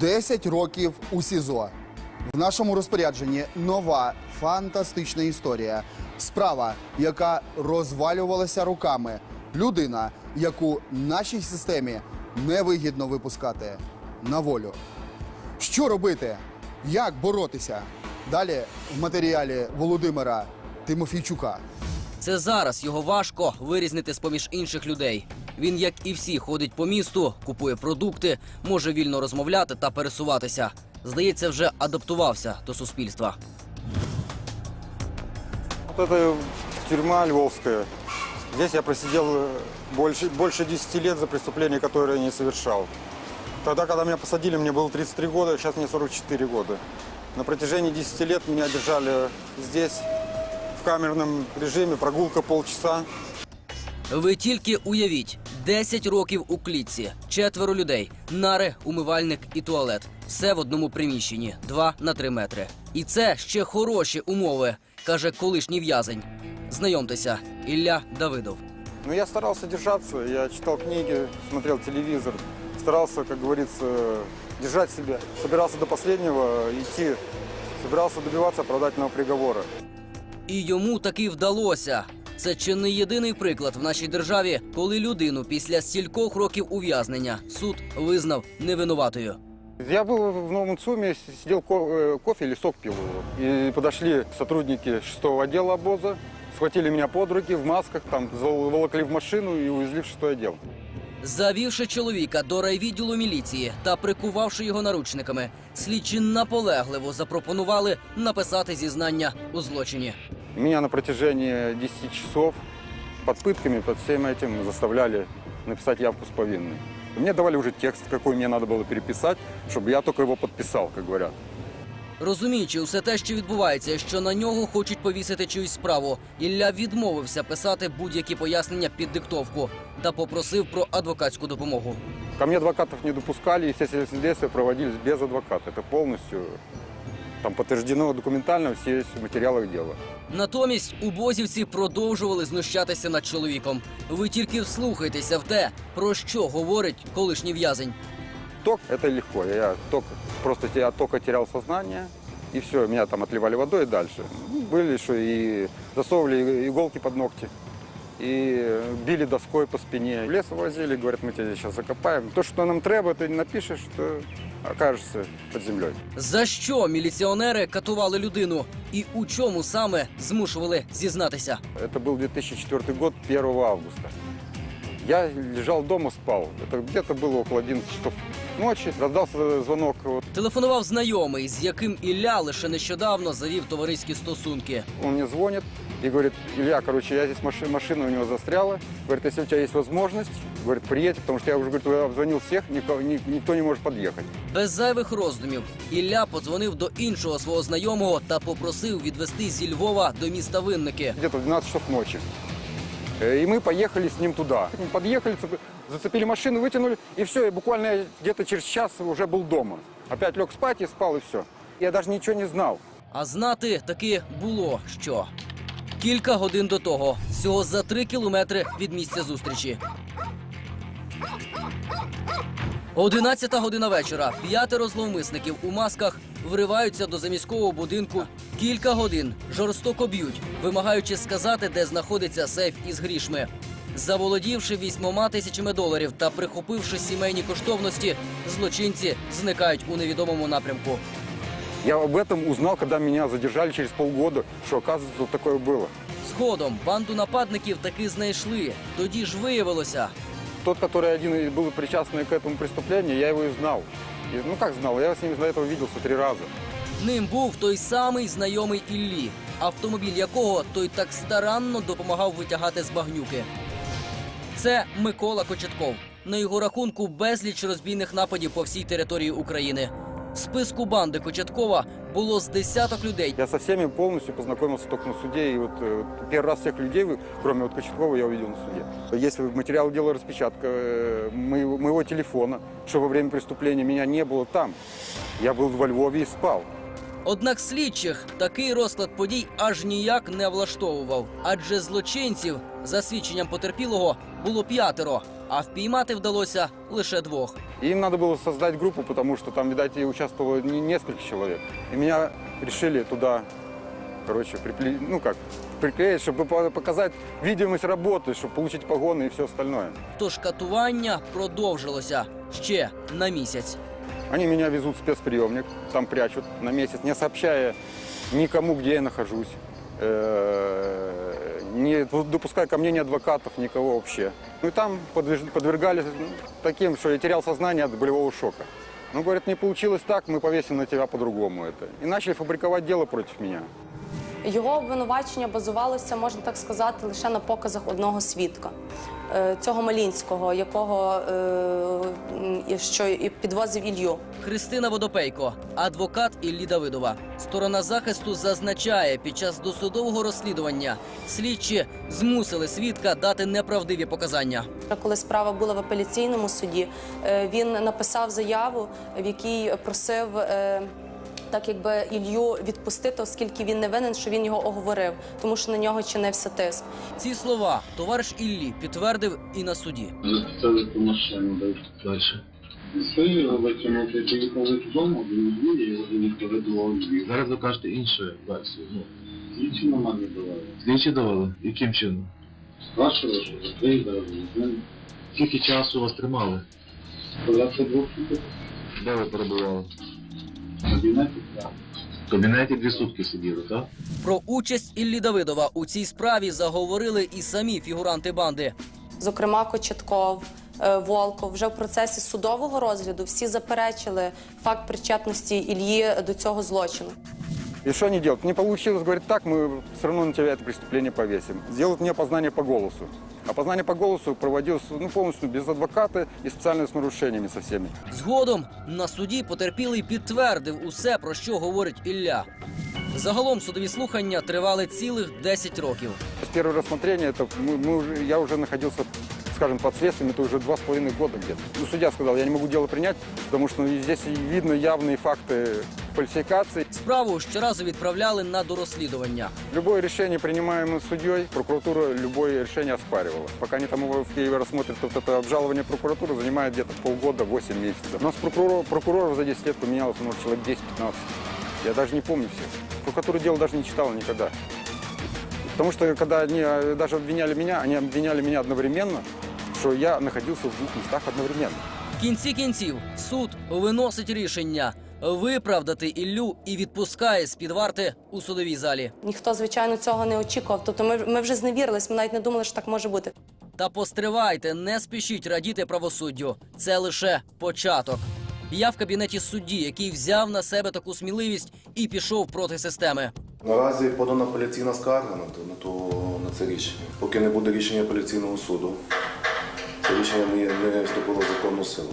10 років у СІЗО. В нашому розпорядженні нова фантастична історія. Справа, яка розвалювалася руками. Людина, яку нашій системі невигідно випускати на волю. Що робити? Як боротися? Далі в матеріалі Володимира Тимофійчука. Це зараз його важко вирізнити з поміж інших людей. Він, як і всі, ходить по місту, купує продукти, може вільно розмовляти та пересуватися. Здається, вже адаптувався до суспільства. Вот это тюрьма Львовская. Здесь я просидел э, больше, больше 10 лет за преступления, которые я не совершал. Тогда, когда меня посадили, мне было 33 года, сейчас мне 44 года. На протяжении 10 лет меня держали здесь, в камерном режиме, прогулка полчаса. Ви тільки уявіть: 10 років у клітці, четверо людей, нари, умивальник і туалет. Все в одному приміщенні, 2 на 3 метри. І це ще хороші умови, каже колишній в'язень. Знайомтеся, Ілля Давидов. Но я старался держаться, я читал книги, смотрел телевизор, старался, как говорится, держать себя. Собирался до последнего идти, собирался добиваться оправдательного приговора. І йому таки вдалося. Це чи не єдиний приклад в нашій державі, коли людину після стількох років ув'язнення суд визнав невинуватою. Я был в Новом ЦУМе, сидел ко- э, кофе или сок пил. И подошли сотрудники шестого отдела обоза, схватили меня под руки в масках, там заволокли в машину и увезли в шестой отдел. Завівши чоловіка до райвідділу міліції та прикувавши його наручниками, слідчі наполегливо запропонували написати зізнання у злочині. Меня на протяжении 10 часов под пытками, под всем этим заставляли написать явку с повинной. Мне давали уже текст, какой мне надо было переписать, чтобы я только его подписал, как говорят. Розуміючи усе те, що відбувається, що на нього хочуть повісити чиюсь справу, Ілля відмовився писати будь-які пояснення під диктовку та попросив про адвокатську допомогу. Ко мне адвокатов не допускали, и все следствия проводились без адвоката. Это полностью там подтверждено документально, все есть в материалах дела. Натомість убозівці продовжували знущатися над чоловіком. Ви тільки вслухайтеся в те, про що говорить колишній в'язень. Ток – это легко. Я только, просто я только терял сознание, и все, меня там отливали водой и дальше. Ну, Были еще и засовывали иголки под ногти, и били доской по спине. В лес возили, говорят, мы тебя сейчас закопаем. То, что нам треба, ты не напишешь, что окажешься под землей. За що міліціонери катували людину і у чому саме змушували зізнатися? Это был 2004 год, 1 августа. Я лежал дома, спал. Это где-то было около 11 часов ночи. Раздался звонок вот, Телефонував знайомий, з яким Ілля лише нещодавно завів товариські стосунки. Он мне звонит и говорит, Илья, короче, я здесь, машина, машина у него застряла. Говорит, если у тебя есть возможность, говорит, приедь, потому что я уже, говорит, обзвонил всех, никто, ни- никто не может подъехать. Без зайвих роздумів Ілля подзвонив до іншого свого знайомого та попросив відвести зі Львова до міста Винники. Где-то в 12 часов ночи. Э, И мы поехали с ним туда. Мы подъехали, цеп- зацепили машину, вытянули, и все, и буквально я где-то через час уже был дома. Опять лег спать и спал, и все. Я даже ничего не знал. А знати таки було що. Кілька годин до того, всього за три кілометри від місця зустрічі. Одинадцята година вечора. П'ятеро зловмисників у масках вриваються до заміського будинку. Кілька годин жорстоко б'ють, вимагаючи сказати, де знаходиться сейф із грішми. Заволодівши вісьмома тисячами доларів та прихопивши сімейні коштовності, злочинці зникають у невідомому напрямку. Я об этом узнал, когда меня задержали через полгода, что, оказывается, вот такое было. Згодом банду нападників таки знайшли. Тоді ж виявилося, Тот, который один и был причастный к этому преступлению, я его и знал. И, ну как знал, я с ним до этого виделся три раза. ним був той самий знайомий Іллі, автомобіль якого той так старанно допомагав витягати з багнюки. Це Микола Кочетков. На його рахунку безліч розбійних нападів по всій території України. В списку банди Кочеткова було з десяток людей. Я со всеми полностью познакомился только на суде. И вот э, первый раз всех людей, вы- кроме вот Кочеткова, я увидел на суде. Есть материал дела распечатка э, моего, моего телефона, что во время преступления меня не было там. Я был во Львове и спал. Однак слідчих такий розклад подій аж ніяк не влаштовував, адже злочинців, за свідченням потерпілого, було п'ятеро, а впіймати вдалося лише двох. И им надо было создать группу, потому что там, видать, и участвовало не несколько человек. И меня решили туда, короче, припле... ну как, приклеить, чтобы по- показать видимость работы, чтобы получить погоны и все остальное. Тож катування продовжилося ще на місяць. Они меня везут в спецприемник, там прячут на месяц, не сообщая никому, где я нахожусь. Э, Не допуская ко мне ни адвокатов, никого вообще. Ну и там подвиж- подвергались ну, таким, что я терял сознание от болевого шока. Ну, говорят, не получилось так, мы повесим на тебя по-другому это. И начали фабриковать дело против меня. Його обвинувачення базувалося, можна так сказати, лише на показах одного свідка. е, Цього Малінського, якого е, що і підвозив Ілью. Христина Водопейко, адвокат Іллі Давидова. Сторона захисту зазначає, під час досудового розслідування слідчі змусили свідка дати неправдиві показання. Коли справа була в апеляційному суді, е, він написав заяву, в якій просив. Так якби Ілью відпустити, оскільки він не винен, що він його оговорив, тому що на нього чинився тиск. Ці слова товариш Іллі підтвердив і на суді. Записали по машину далі. Все, його витягнути, поїхали додому, до Львів, і його доїхали до Львів. Зараз ви кажете іншу версію. Ну, Слідчі на мене давали. слідчі давали? Яким чином? Спрашували, що за приїздили, з. Скільки часу вас тримали? 22 суток Де ви перебували? В кабінеті, так. В кабінеті дві сутки сиділи, так? Про участь Іллі Давидова у цій справі заговорили і самі фігуранти банди. Зокрема, Кочетков, е, Волков. Вже в процесі судового розгляду всі заперечили факт причетності Ільї до цього злочину. И что они делают? Не получилось, говорит, так, мы все равно на тебя это преступление повесим. Делают мне опознание по голосу. Опознание по голосу проводилось ну, полностью без адвоката и специально с нарушениями со всеми. Згодом на суді потерпілий підтвердив усе, про що говорить Ілля. Загалом судові слухання тривали цілих 10 років. С первого рассмотрения это мы, мы уже, я уже находился, скажем, под следствием, это уже два с половиной года где-то. Ну, судья сказал, я не могу дело принять, потому что ну, здесь видно явные факты фальсификации. Справу щоразу відправляли на дорозслідування. Любое решение, принимаемое судьей, прокуратура любое решение оспаривала. Пока они там его в Киеве рассмотрят, вот это обжалование прокуратуры занимает где-то полгода, 8 месяцев. У нас прокурор, прокуроров за 10 лет поменялось, может, человек 10-15. Я даже не помню всех. Прокуратура дело даже не читала никогда. Потому что когда они э, даже обвиняли меня, они обвиняли меня одновременно, что я находился в двух местах одновременно. В кінці кінців суд виносить рішення виправдати Іллю і відпускає з під варти у судовій залі. Ніхто, звичайно, цього не очікував. Тобто ми, ми вже зневірились, ми навіть не думали, що так може бути. Та постривайте, не спішіть радіти правосуддю. Це лише початок. Я в кабінеті судді, який взяв на себе таку сміливість і пішов проти системи. Наразі подана апеляційна скарга на, то, на, то, на це рішення. Поки не буде рішення апеляційного суду, це рішення не, не вступило в законну силу.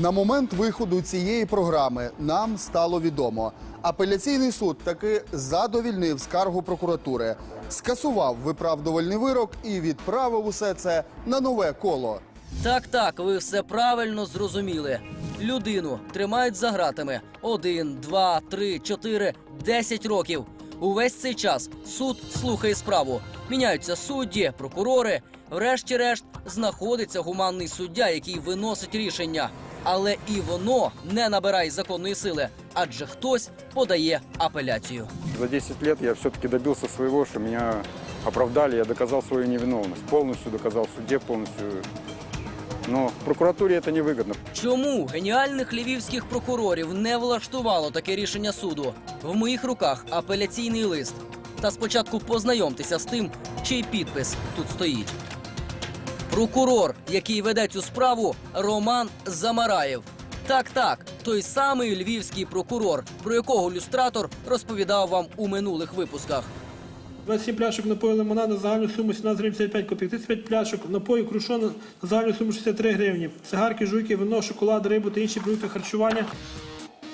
На момент виходу цієї програми нам стало відомо. Апеляційний суд таки задовільнив скаргу прокуратури, скасував виправдувальний вирок і відправив усе це на нове коло. Так, так, ви все правильно зрозуміли. Людину тримають за гратами один, два, три, чотири, десять років. Увесь цей час суд слухає справу. Міняються судді, прокурори. Врешті-решт знаходиться гуманний суддя, який виносить рішення. Але і воно не набирає законної сили, адже хтось подає апеляцію. За 10 лет я все-таки добился своего, что меня оправдали, я доказал свою невиновность. Полностью доказал в суде, полностью. Но прокуратуре это невыгодно. Чому геніальних львівських прокурорів не влаштувало таке рішення суду? В моїх руках апеляційний лист. Та спочатку познайомтеся з тим, чий підпис тут стоїть. Прокурор, який веде цю справу, Роман Замараєв. Так, так, той самий львівський прокурор, про якого люстратор розповідав вам у минулих випусках. 27 пляшок напою лимонаду на загальну суму 17,35 копійок, 35 пляшок напою крушону на загальну суму 63 гривні. Цигарки, жуйки, вино, шоколад, рибу та інші продукти харчування.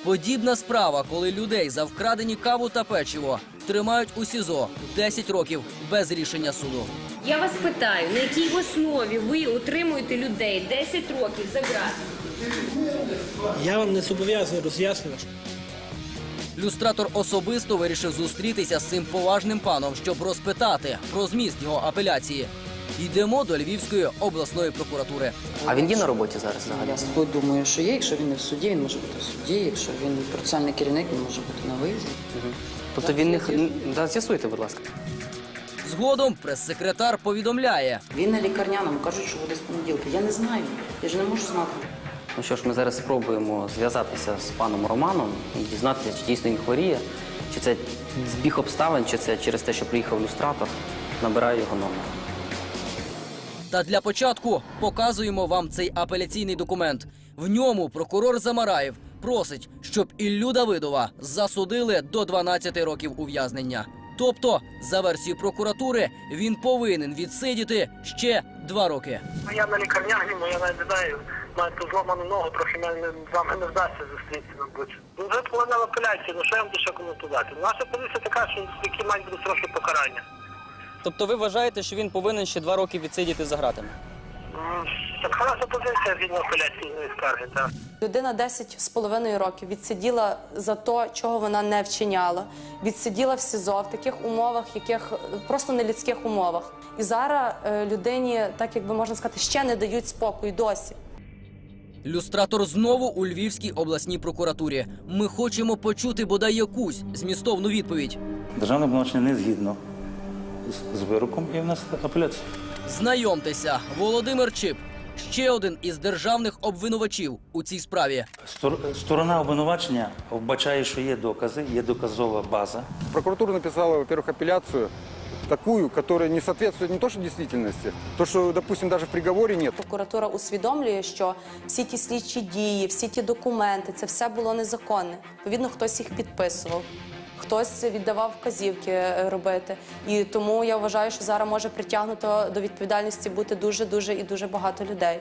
Подібна справа, коли людей за вкрадені каву та печиво тримають у СІЗО 10 років без рішення суду. Я вас питаю, на якій основі ви утримуєте людей 10 років за ґрати? Я вам не зобов'язаний роз'яснювати. Люстратор особисто вирішив зустрітися з цим поважним паном, щоб розпитати про зміст його апеляції. Йдемо до Львівської обласної прокуратури. А він є на роботі зараз взагалі? Я собою думаю, що є. Якщо він не в суді, він може бути в суді. Якщо він процесуальний керівник, він може бути на виїзді. Тобто він не х- да, з'ясуйте, будь ласка. Згодом прес-секретар повідомляє. Він на лікарняному кажуть, що буде з понеділка. Я не знаю. Я ж не можу знати. Ну що ж, ми зараз спробуємо зв'язатися з паном Романом і дізнатися, чи дійсно він хворіє, чи це збіг обставин, чи це через те, що приїхав люстратор. Набираю його номер. Та для початку показуємо вам цей апеляційний документ. В ньому прокурор Замараєв просить, щоб Іллю Давидова засудили до 12 років ув'язнення. Тобто, за версією прокуратури, він повинен відсидіти ще два роки. Ну, Я на лікарняному, я навіть знаю, маю ту зламану ногу, трохи мене з вами не вдасться зустрітися, мабуть. Ну, вже половина апеляції, ну що я вам ще коментувати? Наша позиція така, що такі мають бути трохи покарання. Тобто, ви вважаєте, що він повинен ще два роки відсидіти за гратами? М, Так хороша позиція згідно апеляційної скарги, так. Людина 10 з половиною років відсиділа за те, чого вона не вчиняла. Відсиділа в СІЗО в таких умовах, яких просто нелюдських умовах. І зараз е, людині, так як би можна сказати, ще не дають спокою досі. Люстратор знову у Львівській обласній прокуратурі. Ми хочемо почути бодай якусь змістовну відповідь. Державне обвинувачення не згідно з, з вироком і в нас апеляція. Знайомтеся, Володимир Чип, ще один із державних обвинувачів у цій справі. Стор- Сторона обвинувачення вбачає, що є докази, є доказова база. Прокуратура написала, во-первых, апелляцию такую, которая не соответствует не то что действительности, то, что, допустим, даже в приговоре нет. Прокуратура усвідомлює, що всі ті слідчі дії, всі ті документи, це все було незаконне. Відповідно, хтось їх підписував. Хтось віддавав вказівки е, робити, і тому я вважаю, що зараз може притягнуто до відповідальності бути дуже, дуже і дуже багато людей.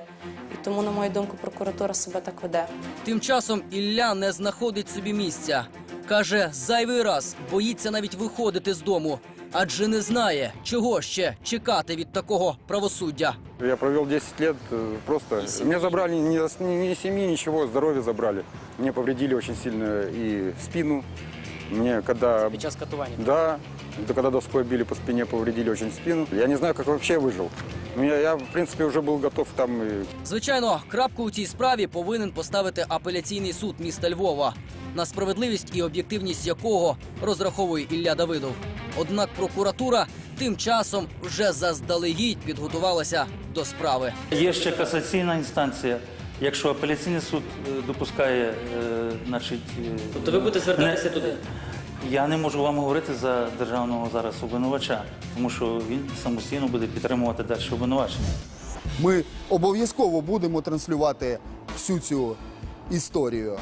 І тому, на мою думку, прокуратура себе так веде. Тим часом Ілля не знаходить собі місця. Каже, зайвий раз боїться навіть виходити з дому, адже не знає, чого ще чекати від такого правосуддя. Я провел 10 лет э, просто. Мне забрали ни, ни, ни семьи, ничего, здоровье забрали. Мне повредили очень сильно и спину. Мне когда... Під час катування. Да, да когда доской били по спине, повредили очень спину. Я не знаю, как вообще выжил. Ну, я, я, в принципе, уже был готов там Звичайно, крапку у цій справі повинен поставити апеляційний суд міста Львова, на справедливість і об'єктивність якого розраховує Ілля Давидов. Однак прокуратура тим часом вже заздалегідь підготувалася до справи. Є ще касаційна інстанція. Якщо апеляційний суд е, допускає, е, значить. е, Тобто ви будете звертатися не- туди? Я не можу вам говорити за державного зараз обвинувача, тому що він самостійно буде підтримувати далі обвинувачення. Ми обов'язково будемо транслювати всю цю історію.